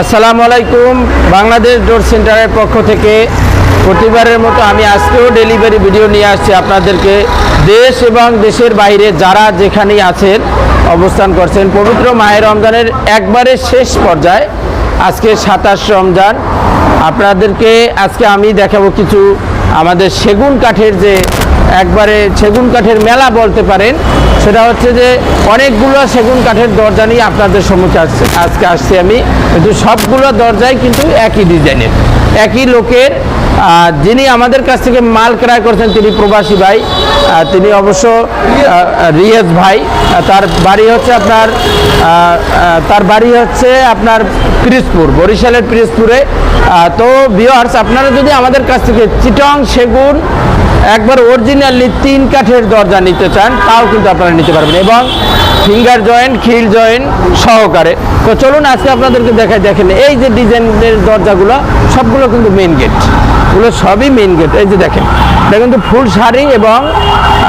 আসসালামু আলাইকুম। বাংলাদেশ ডোর সেন্টারের পক্ষ থেকে প্রতিবারের মতো আমি আজকেও ডেলিভারি ভিডিও নিয়ে আসছি আপনাদেরকে। দেশ এবং দেশের বাইরে যারা যেখানেই আছেন, অবস্থান করছেন, পবিত্র মায়ের রমজানের একবারে শেষ পর্যায়ে আজকে সাতাশ রমজান। আপনাদেরকে আজকে আমি দেখাবো কিছু আমাদের সেগুন কাঠের যে একবারে সেগুন কাঠের মেলা বলতে পারেন সেটা হচ্ছে যে অনেকগুলো সেগুন কাঠের দরজা নিয়ে আপনাদের সম্মুখে আসছে। আজকে আসছি আমি। কিন্তু সবগুলো দরজাই কিন্তু একই ডিজাইনের। একই লোকের যিনি আমাদের কাছ থেকে মাল ক্রয় করছেন, তিনি প্রবাসী ভাই তিনি অবশ্য রিয়াজ ভাই। তার বাড়ি হচ্ছে আপনার তার বাড়ি হচ্ছে আপনার পিরিজপুর, বরিশালের পিরিজপুরে। তো বিয়ার্স আপনারা যদি আমাদের কাছ থেকে চিটং সেগুন একবার অরিজিনালি তিন কাঠের দরজা নিতে চান, তাও কিন্তু আপনারা নিতে পারবেন এবং ফিঙ্গার জয়েন্ট খিল জয়েন্ট সহকারে। তো চলুন আজকে আপনাদেরকে দেখায় দেখেন, এই যে ডিজাইনের দরজাগুলো, সবগুলো কিন্তু মেন গেট এগুলো সবই মেন গেট এই যে দেখেন, এটা কিন্তু ফুল শাড়ি এবং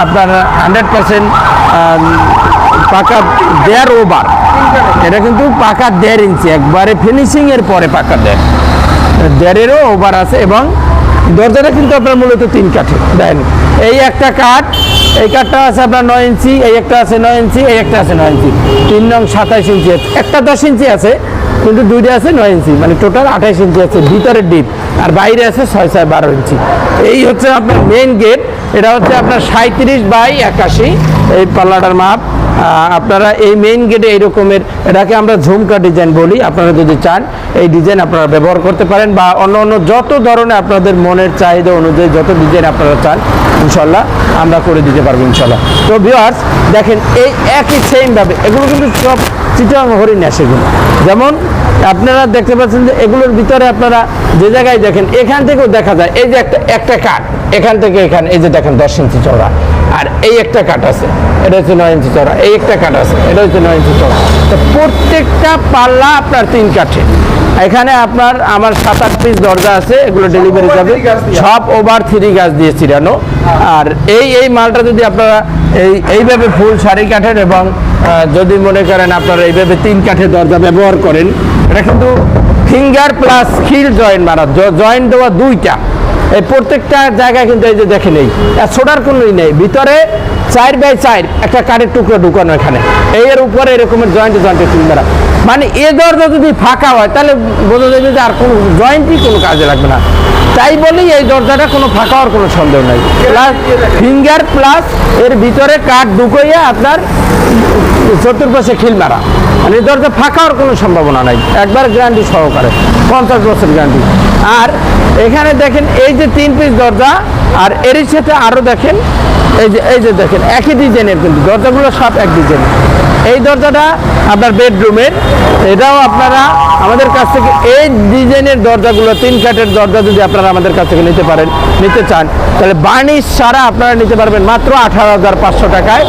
আপনার হান্ড্রেড পার্সেন্ট পাকা দেড় ওভার এটা কিন্তু পাকা দেড় ইঞ্চি একবারে ফিনিশিংয়ের পরে পাকা দেড়। দেড়েরও ওভার আছে এবং দরজাটা কিন্তু আপনার মূলত তিন কাঠের দেন। এই একটা কাঠ, এই কাঠটা আছে আপনার নয় ইঞ্চি, এই একটা আছে নয় ইঞ্চি, এই একটা আছে নয় ইঞ্চি। তিন নং সাতাইশ ইঞ্চি আছে। একটা দশ ইঞ্চি আছে, কিন্তু দুইটা আছে নয় ইঞ্চি মানে টোটাল আঠাইশ ইঞ্চি আছে ভিতরে ডিপ, আর বাইরে আছে ছয় ছয়, বারো ইঞ্চি। এই হচ্ছে আপনার মেইন গেট এটা হচ্ছে আপনার সাঁত্রিশ বাই একাশি, এই পাল্লাটার মাপ। আপনারা এই মেইন গেটে এই রকমের, এটাকে আমরা ঝুমকা ডিজাইন বলি, আপনারা যদি চান, এই ডিজাইন আপনারা ব্যবহার করতে পারেন বা অন্য অন্য যত ধরনের আপনাদের মনের চাহিদা অনুযায়ী যত ডিজাইন আপনারা চান ইনশাল্লাহ আমরা করে দিতে পারব ইনশাল্লাহ তো ভিউয়ার্স দেখেন এই একই সেমভাবে এগুলো কিন্তু সব চিটাং হরিণ সেগুলো যেমন আপনারা দেখতে পাচ্ছেন যে এগুলোর ভিতরে আপনারা যে জায়গায় দেখেন, এখান থেকেও দেখা যায়, এই যে একটা একটা কাঠ, এখান থেকে এখানে, এই যে দেখেন দশ ইঞ্চি চওড়া। আর এই একটা কাঠ আছে। এটা হচ্ছে নয় ইঞ্চি চড়া এই একটা কাঠ আছে। এটা হচ্ছে নয় ইঞ্চি চড়া তো প্রত্যেকটা পাল্লা আপনার তিন কাঠে। এখানে আপনার আমার সাত আট পিস দরজা আছে এগুলো ডেলিভারি যাবে। সব ওভার থ্রি গাছ দিয়ে চিরানো। আর এই এই মালটা যদি আপনারা এই এইভাবে ফুল শাড়ি কাঠের এবং যদি মনে করেন আপনারা এইভাবে তিন কাঠের দরজা ব্যবহার করেন এটা কিন্তু ফিঙ্গার প্লাস খিল জয়েন্ট মারা জয়েন্ট দেওয়া দুইটা। এই প্রত্যেকটা জায়গায় কিন্তু এই যে দেখেন এই আর ছোটার কোনোই নেই। ভিতরে চার বাই চার একটা কাঠের টুকরো ঢুকানো এখানে। এর উপরে এরকমের জয়েন্টে জয়েন্টে মারা মানে এ দরজা যদি ফাঁকা হয়, তাহলে বোঝা যাবে যে আর কোনো জয়েন্টই কোনো কাজে লাগবে না। তাই বলেই এই দরজাটা কোনো ফাঁকা হওয়ার কোনো সন্দেহ নাই। প্লাস ফিঙ্গার প্লাস এর ভিতরে কাঠ ঢুকাইয়া আপনার চতুর্পাশে খিল মারা। মানে এই দরজা ফাঁকা হওয়ার কোনো সম্ভাবনা নাই। একবার গ্যারান্টি সহকারে, পঞ্চাশ বছর গ্যারান্টি আর এখানে দেখেন এই যে তিন পিস দরজা আর এর সাথে আরও দেখেন এই যে এই যে দেখেন একই ডিজাইনের কিন্তু। দরজাগুলো সব এক ডিজাইন এই দরজাটা আপনার বেডরুমের এটাও আপনারা আমাদের কাছ থেকে এই ডিজাইনের দরজাগুলো তিন কাঠের দরজা যদি আপনারা আমাদের কাছ থেকে নিতে পারেন নিতে চান তাহলে বার্নিশ ছাড়া আপনারা নিতে পারবেন মাত্র আঠারো হাজার পাঁচশো টাকায়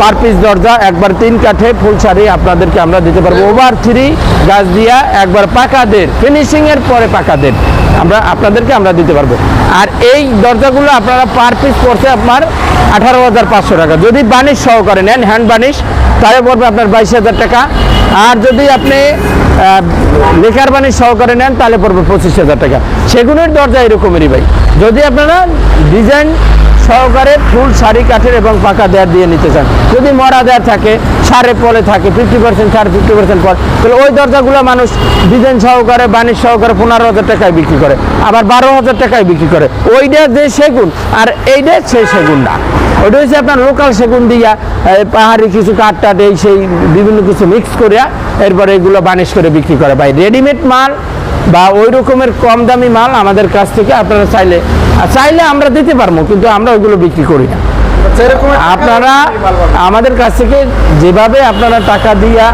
পার পিস দরজা। একবার তিন কাঠে ফুল শাড়ি আপনাদেরকে আমরা দিতে পারব। ওভার থ্রি গাছ দিয়া একবার পাকাদের ফিনিশিংয়ের পরে পাকাদের আমরা আপনাদেরকে আমরা দিতে পারব। আর এই দরজাগুলো আপনারা পার পিস পড়ছে আপনার আঠারো হাজার পাঁচশো টাকা। যদি বানিশ সহকারে নেন হ্যান্ড বানিশ তাহলে পড়বে আপনার বাইশ হাজার টাকা। আর যদি আপনি বেকার বানিশ সহকারে নেন, তাহলে পড়বে পঁচিশ হাজার টাকা। সেগুনের দরজা এরকমেরই ভাই। যদি আপনারা ডিজাইন সহকারে ফুল শাড়ি কাঠের এবং পাকা দেয়ার দিয়ে নিতে চান। যদি মরা দেয়ার থাকে, সারে পলে থাকে ফিফটি পার্সেন্ট সাড়ে ফিফটি পার্সেন্ট পর তাহলে ওই দরজাগুলো মানুষ ডিজাইন সহকারে বাণিজ্য সহকারে পনেরো হাজার টাকায় বিক্রি করে, আবার বারো হাজার টাকায় বিক্রি করে। ওইটা যে সেগুন, আর এইটা সেই সেগুন না। ওইটা হচ্ছে আপনার লোকাল সেগুন দিয়া পাহাড়ি কিছু কাঠ টাট এই সেই বিভিন্ন কিছু মিক্স করিয়া এরপরে এগুলো বানিশ করে বিক্রি করে। ভাই রেডিমেড মাল বা ওই রকমের কম দামি মাল আমাদের কাছ থেকে আপনারা চাইলে চাইলে আমরা দিতে পারব কিন্তু আমরা ওইগুলো বিক্রি করি না। আপনারা আমাদের কাছ থেকে যেভাবে আপনারা টাকা দিয়া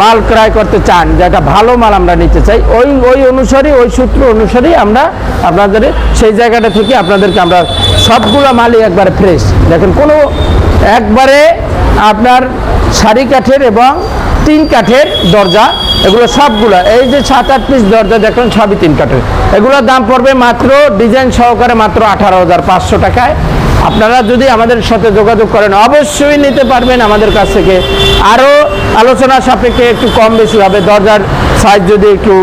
মাল ক্রয় করতে চান যে একটা ভালো মাল আমরা নিতে চাই ওই ওই অনুসারে ওই সূত্র অনুসারেই আমরা আপনাদের সেই জায়গাটা থেকে আপনাদেরকে আমরা সবগুলো মালই একবারে ফ্রেশ দেখেন, কোনো একবারে আপনার শাড়ি কাঠের এবং তিন কাঠের দরজা, এগুলো সবগুলো। এই যে সাত, আট পিস দরজা দেখুন সবই তিন কাঠের। এগুলোর দাম পড়বে মাত্র ডিজাইন সহকারে মাত্র আঠারো হাজার পাঁচশো টাকায়। আপনারা যদি আমাদের সাথে যোগাযোগ করেন, অবশ্যই নিতে পারবেন আমাদের কাছ থেকে। আরও আলোচনা সাপেক্ষে একটু কম বেশি হবে, দরজার সাইজ যদি একটু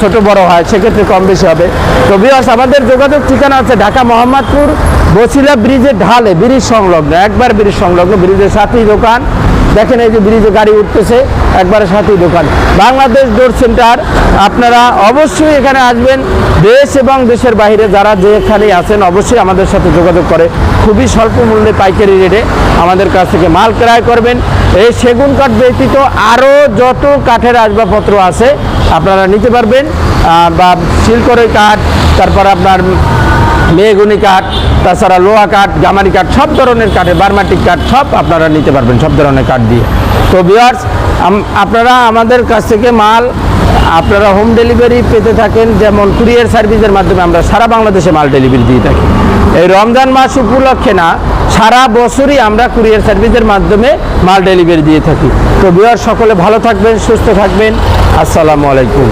ছোট বড় হয়, সেক্ষেত্রে কম বেশি হবে। তো বিয়াস আমাদের যোগাযোগ ঠিকানা আছে ঢাকা মোহাম্মদপুর, বসিলা ব্রিজের ঢালে, ব্রিজ সংলগ্ন, একবার ব্রিজ সংলগ্ন, ব্রিজের সাথেই দোকান। দেখেন এই যে ব্রিজে গাড়ি উঠতেছে, একবারে সাথেই দোকান। বাংলাদেশ ডোর সেন্টার আপনারা অবশ্যই এখানে আসবেন। দেশ এবং দেশের বাইরে যারা যেখানেই আছেন, অবশ্যই আমাদের সাথে যোগাযোগ করে। খুবই স্বল্প মূল্যে পাইকারি রেটে আমাদের কাছ থেকে মাল ক্রয় করবেন। এই সেগুন কাঠ ব্যতীত আরও যত কাঠের আসবাবপত্র আছে, আপনারা নিতে পারবেন। বা শিলকরের কাঠ, তারপর আপনার মেহগুনি কাঠ তাছাড়া লোহা কাঠ, গামারি কাঠ, সব ধরনের কাঠের বার্মাটিক কাঠ সব আপনারা নিতে পারবেন, সব ধরনের কাঠ দিয়ে। তো বিয়ার্স আপনারা আমাদের কাছ থেকে মাল, আপনারা হোম ডেলিভারি পেতে থাকেন, যেমন কুরিয়ার সার্ভিসের মাধ্যমে আমরা সারা বাংলাদেশে মাল ডেলিভারি দিয়ে থাকি। এই রমজান মাস উপলক্ষে না, সারা বছরই আমরা কুরিয়ার সার্ভিসের মাধ্যমে মাল ডেলিভারি দিয়ে থাকি। তো বিয়ার সকলে ভালো থাকবেন, সুস্থ থাকবেন। আসসালামু আলাইকুম।